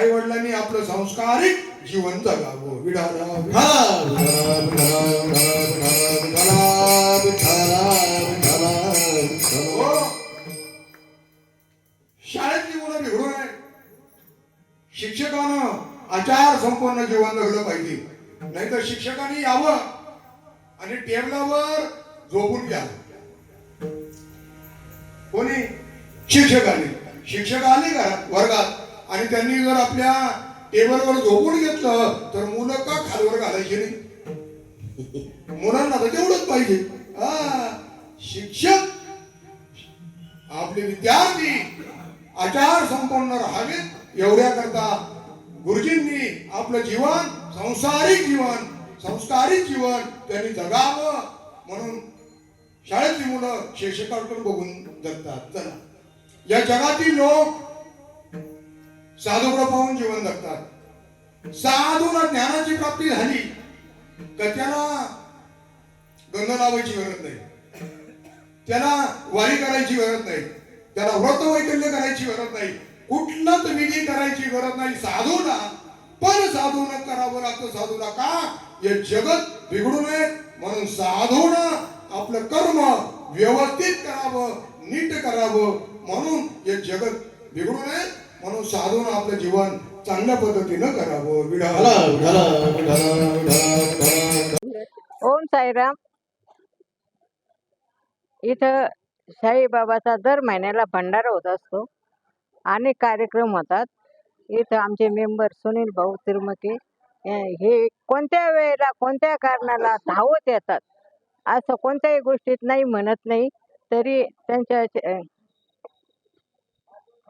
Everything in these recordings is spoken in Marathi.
आई वडिलांनी आपलं संस्कारिक जीवन जगावं विडा शाळेतली मुलं बिघडू नये शिक्षकानं आचार संपन्न जीवन जगलं पाहिजे नाहीतर शिक्षकांनी यावं आणि टेबलावर झोपून घ्या कोणी शिक्षकांनी शिक्षक आले का वर्गात आणि त्यांनी जर आपल्या टेबलवर झोपून घेतलं तर मुलं का खालवर घालायची नाही? मुलांना तर तेवढंच पाहिजे. शिक्षक आपले विद्यार्थी आचार संपन्न राहावेत एवढ्या करता गुरुजींनी आपलं जीवन संसारिक जीवन संस्कारिक जीवन त्यांनी जगावं म्हणून शाळेतली मुलं शिक्षकांकडून बघून जगतात. चला. या जगातील लोक साधूकडे पाहून जीवन जगतात. साधूला ज्ञानाची प्राप्ती झाली तर त्याला गंध लावायची गरज नाही. त्याला वारी करायची गरज नाही. त्याला व्रत वैकल्य करायची गरज नाही. कुठलाच विधी करायची गरज नाही साधूला पण साधू करावं लागतं. साधूला का? हे जगत बिघडू नये. म्हणून साधूनं आपलं कर्म व्यवस्थित करावं नीट करावं. म्हणून हे जगत बिघडू नये. म्हणून साधून आपलं जीवन चांगल्या पद्धतीनं करावं. ओम साईराम. इथं साईबाबाचा दर महिन्याला भंडारा होत असतो. अनेक कार्यक्रम होतात. इथं आमचे मेंबर सुनील भाऊ तिरमके हे कोणत्या वेळेला कोणत्या कारणाला धावत येतात? असं कोणत्याही गोष्टीत नाही म्हणत नाही तरी त्यांच्या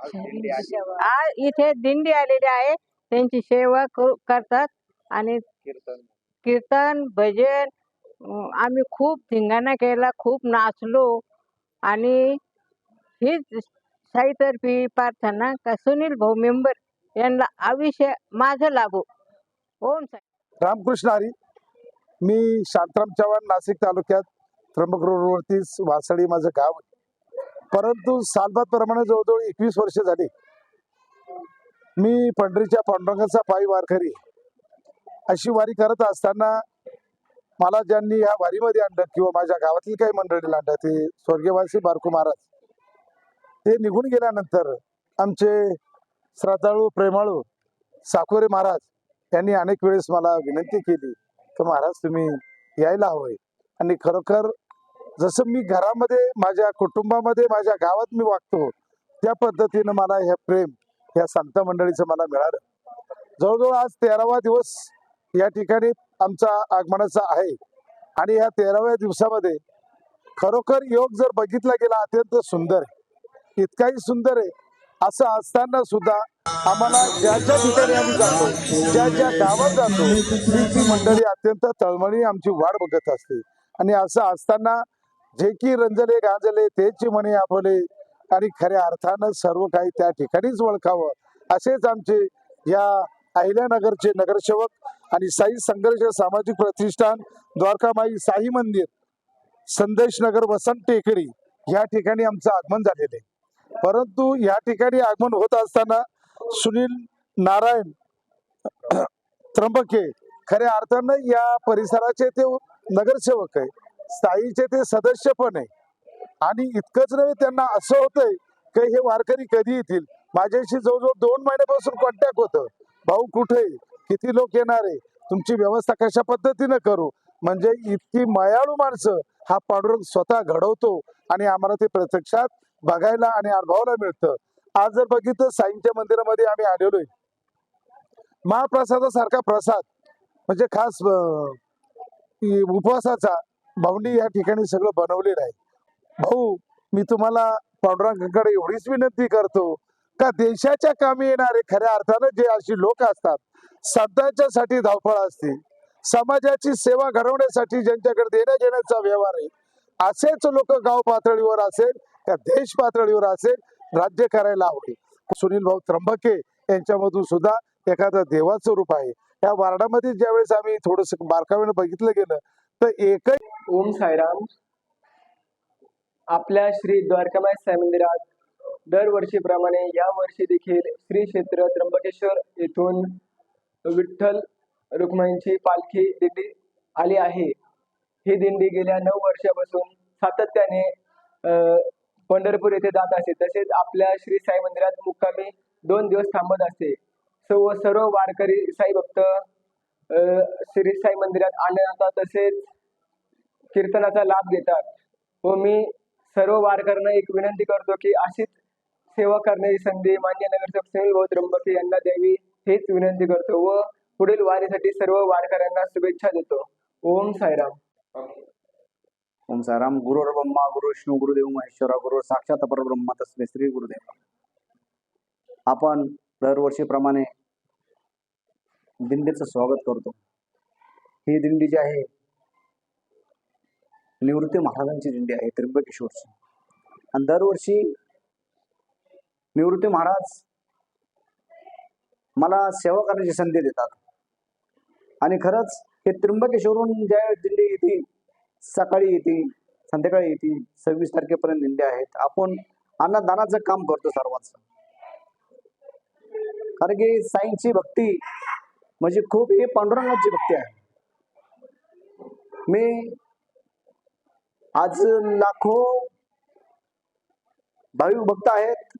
आज इथे दिंडी आलेली आहे. त्यांची सेवा करू- करतात आणि कीर्तन. भजन आम्ही खूप धिंगाणा केला खूप नाचलो आणि हीच साईतर्फी प्रार्थना का सुनील भाऊ मेंबर यांना आयुष्य माझं लाभो. ओम साई. रामकृष्ण हरी. मी शांताराम चव्हाण नाशिक तालुक्यात त्र्यंबक रोडवरती वासळी माझं गाव आहे. परंतु सालबादप्रमाणे जवळजवळ एकवीस वर्ष झाली. मी पंढरीच्या पांडुरंगाचा पायी वारकरी अशी वारी करत असताना मला ज्यांनी या वारीमध्ये आणलं किंवा माझ्या गावातील काही मंडळीला आणलं ते स्वर्गीयवासी बारकू महाराज ते निघून गेल्यानंतर आमचे श्रद्धाळू प्रेमाळू साकोरे महाराज यांनी अनेक वेळेस मला विनंती केली तर महाराज तुम्ही यायला हवंय. आणि खरोखर जसं मी घरामध्ये माझ्या कुटुंबामध्ये माझ्या गावात मी वागतो त्या पद्धतीनं मला हे प्रेम या संत मंडळीचं मला मिळालं. जवळजवळ आज तेरावा दिवस या ठिकाणी आमचा आगमनाचा आहे. आणि या तेराव्या दिवसामध्ये खरोखर योग जर बघितला गेला अत्यंत सुंदर आहे. इतकाही सुंदर आहे असं असताना सुद्धा आम्हाला ज्या ज्या ठिकाणी आम्ही जातो ज्या ज्या गावात जातो ती ती मंडळी अत्यंत तळमळी आमची वाट बघत असते. आणि असं असताना जे की रंजले गांजले तेच म्हणे आपले. आणि खऱ्या अर्थानं सर्व काही त्या ठिकाणीच ओळखावं. असेच आमचे या अहिल्यानगरचे नगरसेवक आणि साई संघर्ष सामाजिक प्रतिष्ठान द्वारकामाई साई मंदिर संदेश नगर वसंत टेकडी या ठिकाणी आमचं आगमन झालेलं आहे. परंतु या ठिकाणी आगमन होत असताना सुनील नारायण त्र्यंबके खऱ्या अर्थानं या परिसराचे ते नगरसेवक आहे. स्थायीचे ते सदस्य पण आहे. आणि इतकंच नव्हे त्यांना असं होतंय की हे वारकरी कधी येतील? माझ्याशी जवळजवळ दोन महिन्यापासून कॉन्टॅक्ट होतं. भाऊ कुठे किती लोक येणार आहे? तुमची व्यवस्था कशा पद्धतीनं करू? म्हणजे इतकी मयाळू माणसं हा पांडुरंग स्वतः घडवतो आणि आम्हाला ते प्रत्यक्षात बघायला आणि अनुभवायला मिळतं. आज जर बघितलं साईंच्या मंदिरामध्ये आम्ही आलेलोय. महाप्रसादासारखा प्रसाद म्हणजे खास उपवासाचा भाऊनी या ठिकाणी सगळं बनवलेलं आहे. भाऊ मी तुम्हाला पांडुरंगाकडे एवढीच विनंती करतो. का देशाच्या कामी येणारे खऱ्या अर्थानं जे अशी लोक असतात सध्याच्यासाठी धावपळ असते. समाजाची सेवा घडवण्यासाठी ज्यांच्याकडे देण्या घेण्याचा व्यवहार आहे असेच लोक गाव पातळीवर असेल त्या देश पातळीवर असेल राज्य करायला आवडेल. सुनील भाऊ त्र्यंबके यांच्यामधून सुद्धा एखादं देवाचं रूप आहे. या वार्डामध्ये ज्यावेळेस आम्ही थोडस बारकावेनं बघितलं गेलं तर एकही ओम साईराम. आपल्या श्री द्वारकामाय साई मंदिरात दरवर्षीप्रमाणे या वर्षी देखील श्री क्षेत्र त्र्यंबकेश्वर येथून विठ्ठल रुक्माईंची पालखी दिंडी आली आहे. ही दिंडी गेल्या नऊ वर्षापासून सातत्याने पंढरपूर येथे जात असते तसेच आपल्या श्री साई मंदिरात मुक्कामी दोन दिवस थांबत असते सर्व सर्व वारकरी साई भक्त श्री साई मंदिरात आल्यानंतर तसेच कीर्तनाचा लाभ घेतात. व मी सर्व वारकऱ्यांना एक विनंती करतो की अशीच सेवा करण्याची संधी मान्य नगरसेवक सुनील भाऊ त्र्यंबके यांना द्यावी हेच विनंती करतो व पुढील वारीसाठी सर्व वारकऱ्यांना शुभेच्छा देतो. ओम साईराम. ओम साईराम. गुरुर ब्रह्मा गुरु विष्णू गुरुदेव महेश्वरा गुरु साक्षात परब्रह्मा. तस्मे श्री गुरुदेव. आपण दरवर्षीप्रमाणे दिंडीचं स्वागत करतो. ही दिंडी जी आहे निवृत्ती महाराजांची दिंडी आहे त्र्यंबकेश्वरची आणि दरवर्षी निवृत्ती महाराज मला सेवा करण्याची संधी देतात. आणि खरंच हे त्र्यंबकेश्वरून ज्या दिंडी येते सकाळी येते संध्याकाळी येते सव्वीस तारखेपर्यंत दिंड्या आहेत. आपण अन्नदानाचं काम करतो सर्वांचं. कारण की साईंची भक्ती म्हणजे खूप ही पांडुरंगाची भक्ती आहे. मी आज लाखो भाविक भक्त आहेत.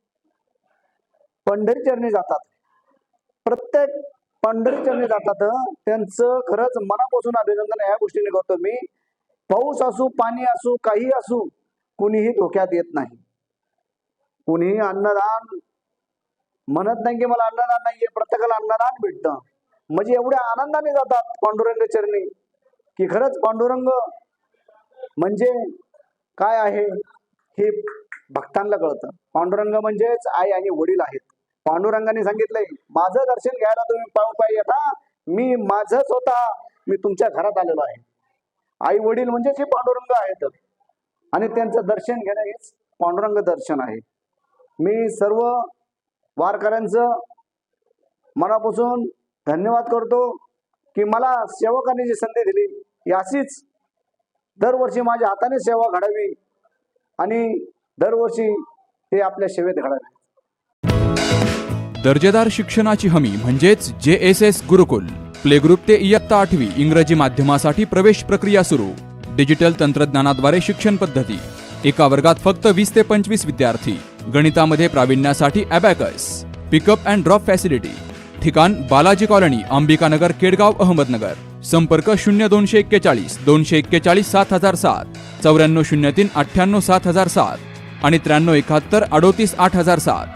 पंढरी चरणी जातात. प्रत्येक पंढरी चरणी जातात. त्यांचं खरंच मनापासून अभिनंदन या गोष्टीने करतो मी. पाऊस असू पाणी असू काही असू कुणीही धोक्यात येत नाही. कुणीही अन्नदान म्हणत नाही की मला अन्नदान नाहीये प्रत्येकाला अन्नदान भेटतं. म्हणजे एवढ्या आनंदाने जातात पांडुरंग चरणी की खरंच पांडुरंग म्हणजे काय आहे? हे भक्तांना कळतं. पांडुरंग म्हणजेच आई आणि वडील आहेत. पांडुरंगाने सांगितलंय माझं दर्शन घ्यायला तुम्ही पाहू पाहिजे आता मी माझ स्वतः मी तुमच्या घरात आलेलो आहे. आई वडील म्हणजेच हे पांडुरंग आहेत. आणि त्यांचं दर्शन घेणं हेच पांडुरंग दर्शन आहे. मी सर्व वारकऱ्यांचं मनापासून धन्यवाद करतो की मला सेवकांनी जी संधी दिली ही अशीच दरवर्षी माझ्या हाताने सेवा घडावी आणि दरवर्षी ते आपल्या सेवेत घडावे. दर्जेदार शिक्षणाची हमी म्हणजेच J S S Gurukul. Play group ते इयत्ता आठवी इंग्रजी माध्यमासाठी प्रवेश प्रक्रिया सुरू. डिजिटल तंत्रज्ञानाद्वारे शिक्षण पद्धती. एका वर्गात फक्त वीस ते पंचवीस विद्यार्थी. गणितामध्ये प्रावीण्यासाठी abacus pickup and drop facility ठिकाण बालाजी कॉलनी अंबिकानगर केडगाव अहमदनगर. संपर्क शून्य दोनशे एक्केचाळीस दोनशे एक्केचाळीस सात हजार सात चौऱ्याण्णव शून्य तीन अठ्ठ्याण्णव सात हजार सात आणि त्र्याण्णव एकाहत्तर अडोतीस आठ हजार सात.